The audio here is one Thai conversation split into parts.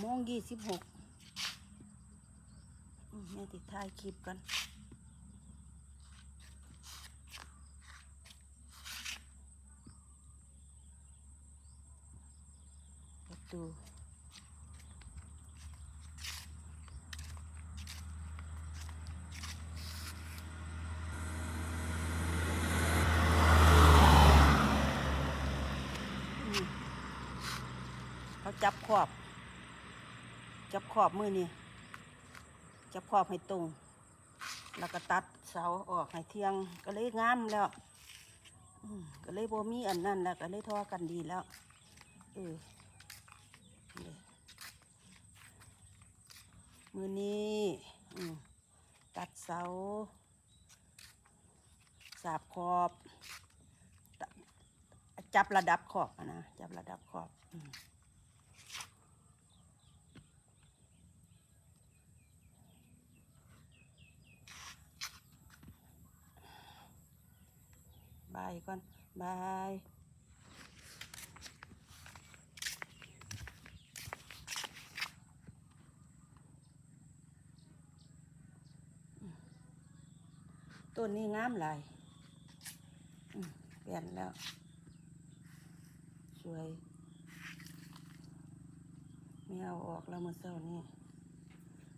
โมงยี่สิบหกแม่ติดท้ายคลิปกันประตูเขาจับขอบ จับขอบมือนี่จับขอบให้ตรง แล้วก็ตัดเสาออกให้เที่ยงก็เลยงามแล้วก็เลยโบมีอันนั้นแล้วก็เลยทอกันดีแล้วเออมือนี้ตัดเสา สาบขอบ จับระดับขอบนะ จับระดับขอบอมบาย ก่อนบายต้นนี้งามหลายเปลี่ยนแล้ว สวยไม่เอาออกแล้วเมื่อเช้านี้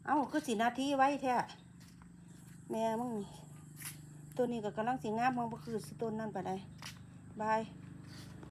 เอาคือสีนาทีไว้แท้แม่มึง ตัวนี้ก็กำลังสีงามมองบ่คือต้นนั่นไปไหนใดบาย